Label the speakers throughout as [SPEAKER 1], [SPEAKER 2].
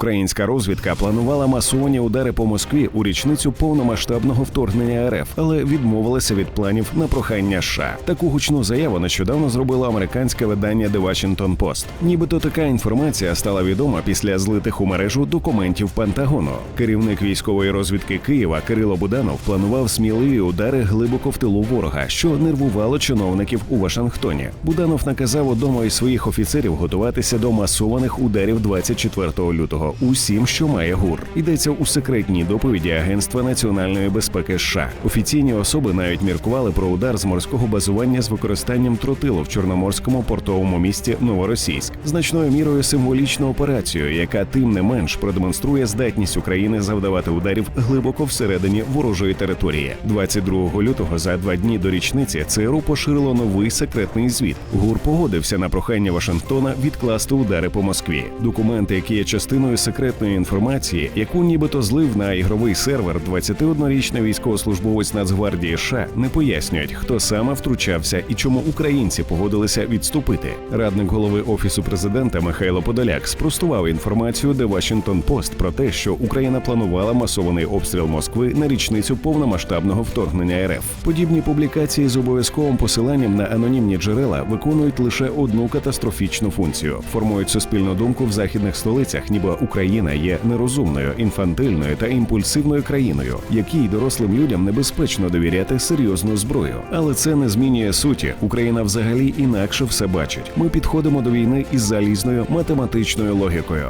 [SPEAKER 1] Українська розвідка планувала масовані удари по Москві у річницю повномасштабного вторгнення РФ, але відмовилася від планів на прохання США. Таку гучну заяву нещодавно зробило американське видання The Washington Post. Нібито така інформація стала відома після злитих у мережу документів Пентагону. Керівник військової розвідки Києва Кирило Буданов планував сміливі удари глибоко в тилу ворога, що нервувало чиновників у Вашингтоні. Буданов наказав одному із своїх офіцерів готуватися до масованих ударів 24 лютого. Усім, що має гур, йдеться у секретній доповіді Агентства національної безпеки США. Офіційні особи навіть міркували про удар з морського базування з використанням тротилу в чорноморському портовому місті Новоросійськ, значною мірою символічну операцію, яка тим не менш продемонструє здатність України завдавати ударів глибоко всередині ворожої території. 22 лютого за два дні до річниці ЦРУ поширило новий секретний звіт. ГУР погодився на прохання Вашингтона відкласти удари по Москві. Документи, які є частиною секретної інформації, яку нібито злив на ігровий сервер 21-річний військовослужбовець Нацгвардії США, не пояснюють, хто саме втручався і чому українці погодилися відступити. Радник голови офісу президента Михайло Подоляк спростував інформацію, де Washington Post про те, що Україна планувала масований обстріл Москви на річницю повномасштабного вторгнення РФ. Подібні публікації з обов'язковим посиланням на анонімні джерела виконують лише одну катастрофічну функцію: формують суспільну думку в західних столицях, ніби Україна є нерозумною, інфантильною та імпульсивною країною, якій дорослим людям небезпечно довіряти серйозну зброю. Але це не змінює суті. Україна взагалі інакше все бачить. Ми підходимо до війни із залізною математичною логікою.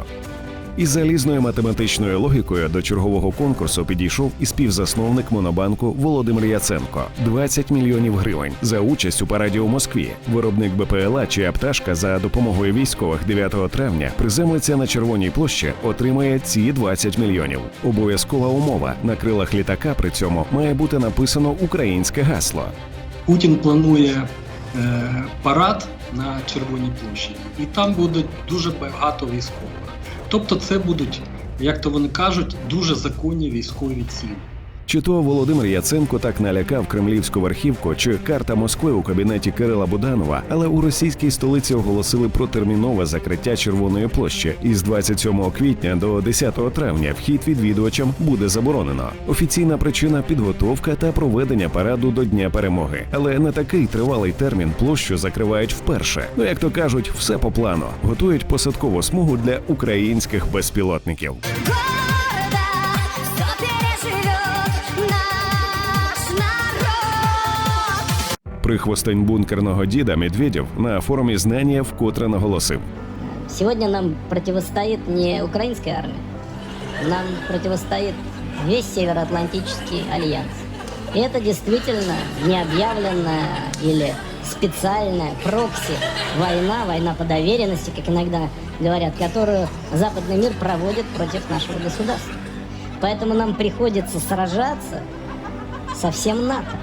[SPEAKER 1] Із залізною математичною логікою до чергового конкурсу підійшов і співзасновник Монобанку Володимир Яценко 20 мільйонів гривень за участь у параді у Москві. Виробник БПЛА чия пташка за допомогою військових 9 травня приземлиться на червоній площі, отримає ці 20 мільйонів. Обов'язкова умова на крилах літака при цьому має бути написано українське гасло.
[SPEAKER 2] Путін планує е, парад на Червоній площі, і там буде дуже багато військових. Тобто, це будуть, як то вони кажуть, дуже законні військові цілі.
[SPEAKER 1] Чи то Володимир Яценко так налякав кремлівську верхівку, чи карта Москви у кабінеті Кирила Буданова, але у російській столиці оголосили про термінове закриття Червоної площі. І з 27 квітня до 10 травня вхід відвідувачам буде заборонено. Офіційна причина підготовка та проведення параду до Дня перемоги. Але не такий тривалий термін площу закривають вперше. Ну як то кажуть, все по плану. Готують посадкову смугу для українських безпілотників. Прихвостень бункерного діда Медведєв на форумі знання вкотре наголосив.
[SPEAKER 3] Сегодня нам противостоит не украинская армия, нам противостоит весь Североатлантический альянс. И это действительно необъявленная или специальная прокси война, война по доверенности, как иногда говорят, которую западный мир проводит против нашего государства. Поэтому нам приходится сражаться со всем НАТО,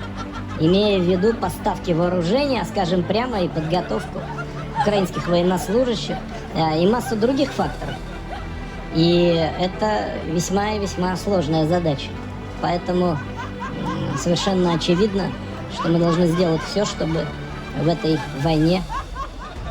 [SPEAKER 3] Имея в виду поставки вооружения, скажем прямо, и подготовку украинских военнослужащих э, и массу других факторов. И это весьма и весьма сложная задача. Поэтому совершенно очевидно, что мы должны сделать все, чтобы в этой войне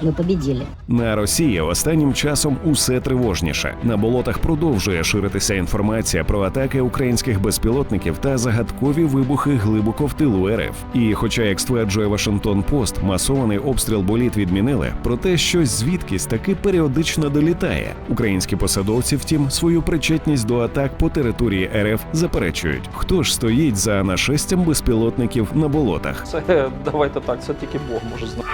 [SPEAKER 3] мы победили.
[SPEAKER 1] На Росії останнім часом усе тривожніше. На болотах продовжує ширитися інформація про атаки українських безпілотників та загадкові вибухи глибоко в тилу РФ. І, хоча, як стверджує Вашингтон Пост, масований обстріл боліт відмінили, проте щось звідкись таки періодично долітає. Українські посадовці, втім, свою причетність до атак по території РФ заперечують. Хто ж стоїть за нашестям безпілотників на болотах?
[SPEAKER 4] Це давайте так, це тільки Бог може знати.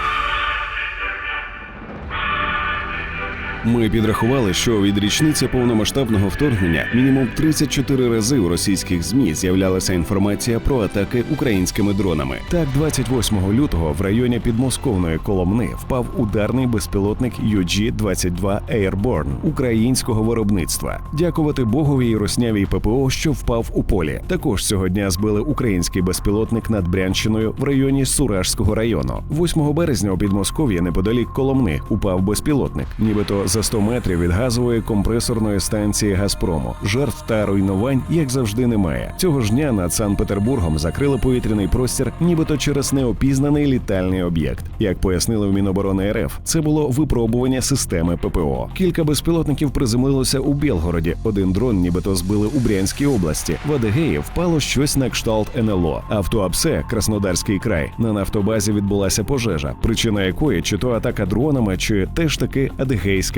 [SPEAKER 1] Ми підрахували, що від річниці повномасштабного вторгнення мінімум 34 рази у російських змі з'являлася інформація про атаки українськими дронами. Так, 28 лютого в районі підмосковної Коломни впав ударний безпілотник UG-22 Airborne українського виробництва. Дякувати Богові і роснявій ППО, що впав у полі. Також цього дня збили український безпілотник над Брянщиною в районі Суражського району. 8 березня у Підмосков'ї неподалік Коломни упав безпілотник, нібито за 100 метрів від газової компресорної станції Газпрому. Жертв та руйнувань, як завжди, немає. Цього ж дня над Санкт-Петербургом закрили повітряний простір, нібито через неопізнаний літальний об'єкт. Як пояснили в Міноборони РФ, це було випробування системи ППО. Кілька безпілотників приземлилося у Білгороді. Один дрон, нібито збили у Брянській області. В Адегеї впало щось на кшталт НЛО. А в Туапсе, Краснодарський край, на нафтобазі відбулася пожежа, причина якої чи то атака дронами, чи теж таки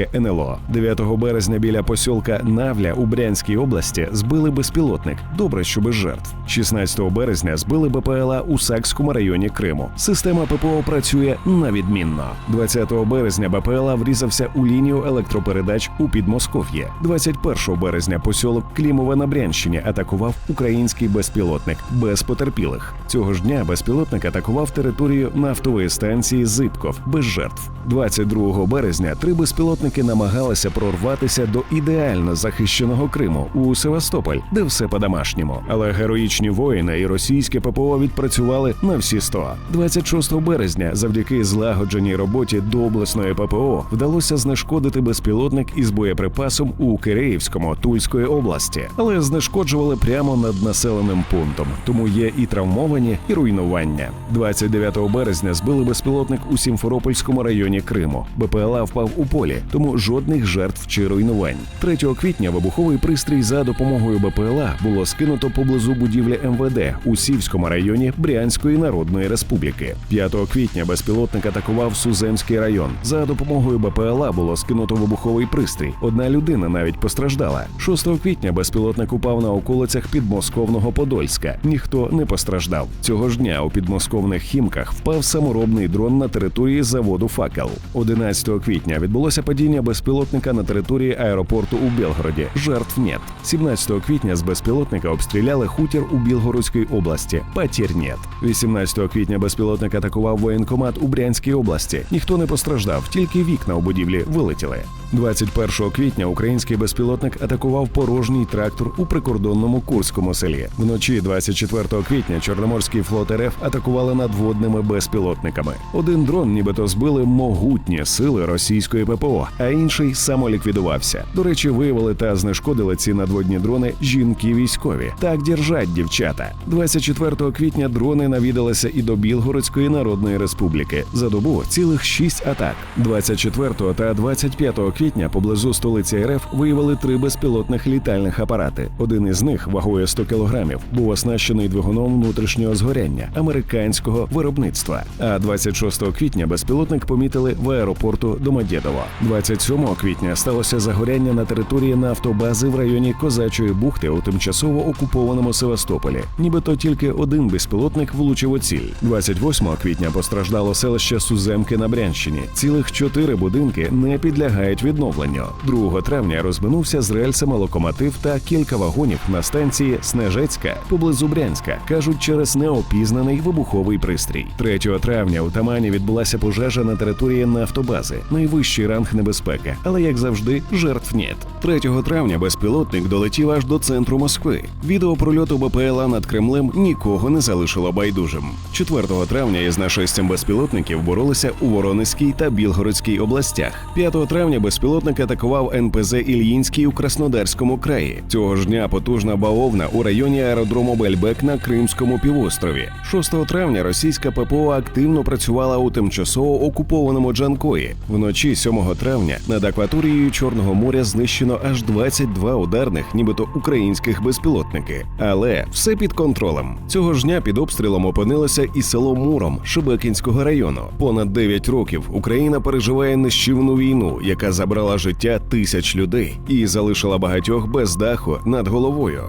[SPEAKER 1] адегейське НЛО. 9 березня біля посілка Навля у Брянській області збили безпілотник. Добре, що без жертв. 16 березня збили БПЛА у Сакському районі Криму. Система ППО працює на відмінно. 20 березня БПЛА врізався у лінію електропередач у Підмосков'ї. 21 березня посілок Клімове на Брянщині атакував український безпілотник без потерпілих. Цього ж дня безпілотник атакував територію нафтової станції Зибков без жертв. 22 березня три безпілотники намагалися прорватися до ідеально захищеного Криму у Севастополь, де все по-домашньому. Але героїчні воїни і російське ППО відпрацювали на всі 100. 26 березня, завдяки злагодженій роботі доблесної ППО, вдалося знешкодити безпілотник із боєприпасом у Киреївському Тульської області, але знешкоджували прямо над населеним пунктом. Тому є і травмовані, і руйнування. 29 березня збили безпілотник у Сімферопольському районі Криму. БПЛА впав у полі, тому жодних жертв чи руйнувань. 3 квітня вибуховий пристрій за допомогою БПЛА було скинуто поблизу будівлі МВД у Сівському районі Брянської Народної Республіки. 5 квітня безпілотник атакував Суземський район. За допомогою БПЛА було скинуто вибуховий пристрій. Одна людина навіть постраждала. 6 квітня безпілотник упав на околицях підмосковного Подольська. Ніхто не постраждав. Цього ж дня у підмосковних хімках впав саморобний дрон на території заводу Факел. 11 квітня відбулося падіння безпілотника на території аеропорту у Белгороді. Жертв нет. 17 квітня з безпілотника обстріляли хутір у Білгородській області. Патір нет. 18 квітня безпілотник атакував воєнкомат у Брянській області. Ніхто не постраждав, тільки вікна у будівлі вилетіли. 21 квітня український безпілотник атакував порожній трактор у прикордонному Курському селі. Вночі 24 квітня Чорноморський флот РФ атакували надводними безпілотниками. Один дрон, нібито збили могутні сили російської ППО, а інший самоліквідувався. До речі, виявили та знешкодили ці надводні дрони жінки військові. Так держать дівчата. 24 квітня дрони навідалися і до Білгородської Народної Республіки. За добу цілих шість атак. 24 та 25 квітня поблизу столиці РФ виявили три безпілотних літальних апарати. Один із них вагою 100 кілограмів був оснащений двигуном внутрішнього згоряння американського виробництва. А 26 квітня безпілотник помітили в аеропорту Домодєдово. 27 квітня сталося загоряння на території нафтобази в районі Козачої бухти у тимчасово окупованому Севастополі. Нібито тільки один безпілотник влучив у ціль. 28 квітня постраждало селище Суземки на Брянщині. Цілих чотири будинки не підлягають відновленню. 2 травня розминувся з рельсами локомотив та кілька вагонів на станції Снежецька поблизу Брянська. кажуть, через неопізнаний вибуховий пристрій. 3 травня у Тамані відбулася пожежа на території нафтобази. Найвищий ранг небезпеки, але як завжди, жертв нет. 3 травня безпілотник долетів аж до центру Москви. Відео прольоту БПЛА над Кремлем нікого не залишило байдужим. 4 травня із нашестям безпілотників боролися у Воронезькій та Білгородській областях. 5 травня безпілотник атакував НПЗ Ільїнський у Краснодарському краї. Цього ж дня потужна бавовна у районі аеродрому Бельбек на Кримському півострові. 6 травня російська ППО активно працювала у тимчасово окупованому Джанкої. Вночі 7 травня над акваторією Чорного моря знищено аж 22 ударних, нібито українських безпілотники. Але все під контролем. Цього ж дня під обстрілом опинилося і село Муром Шебекінського району. Понад 9 років Україна переживає нищівну війну, яка забрала життя тисяч людей і залишила багатьох без даху над головою.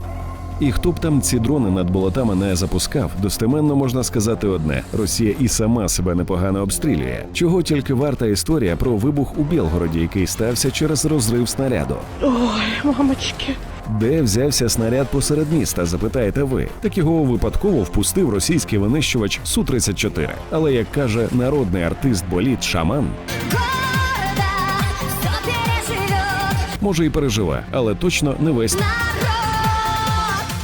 [SPEAKER 1] І хто б там ці дрони над болотами не запускав, достеменно можна сказати одне: Росія і сама себе непогано обстрілює. Чого тільки варта історія про вибух у Білгороді, який стався через розрив снаряду.
[SPEAKER 5] Ой, мамочки.
[SPEAKER 1] Де взявся снаряд посеред міста? Запитаєте ви. Так його випадково впустив російський винищувач Су 34 Але як каже народний артист боліт Шаман, може і переживе, але точно не весь.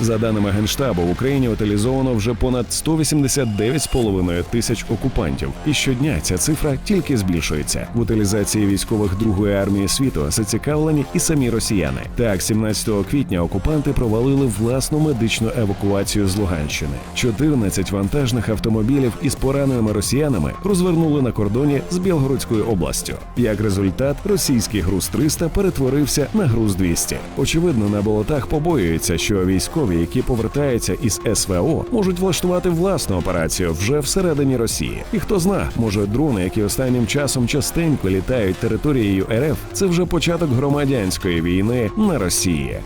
[SPEAKER 1] За даними генштабу, в Україні утилізовано вже понад 189,5 тисяч окупантів, і щодня ця цифра тільки збільшується. В утилізації військових другої армії світу зацікавлені і самі росіяни. Так, 17 квітня окупанти провалили власну медичну евакуацію з Луганщини. 14 вантажних автомобілів із пораненими росіянами розвернули на кордоні з Білгородською областю. Як результат, російський груз 300 перетворився на груз 200. Очевидно, на болотах побоюються, що військові, які повертаються із СВО, можуть влаштувати власну операцію вже всередині Росії. І хто зна, може дрони, які останнім часом частенько літають територією РФ, це вже початок громадянської війни на Росії.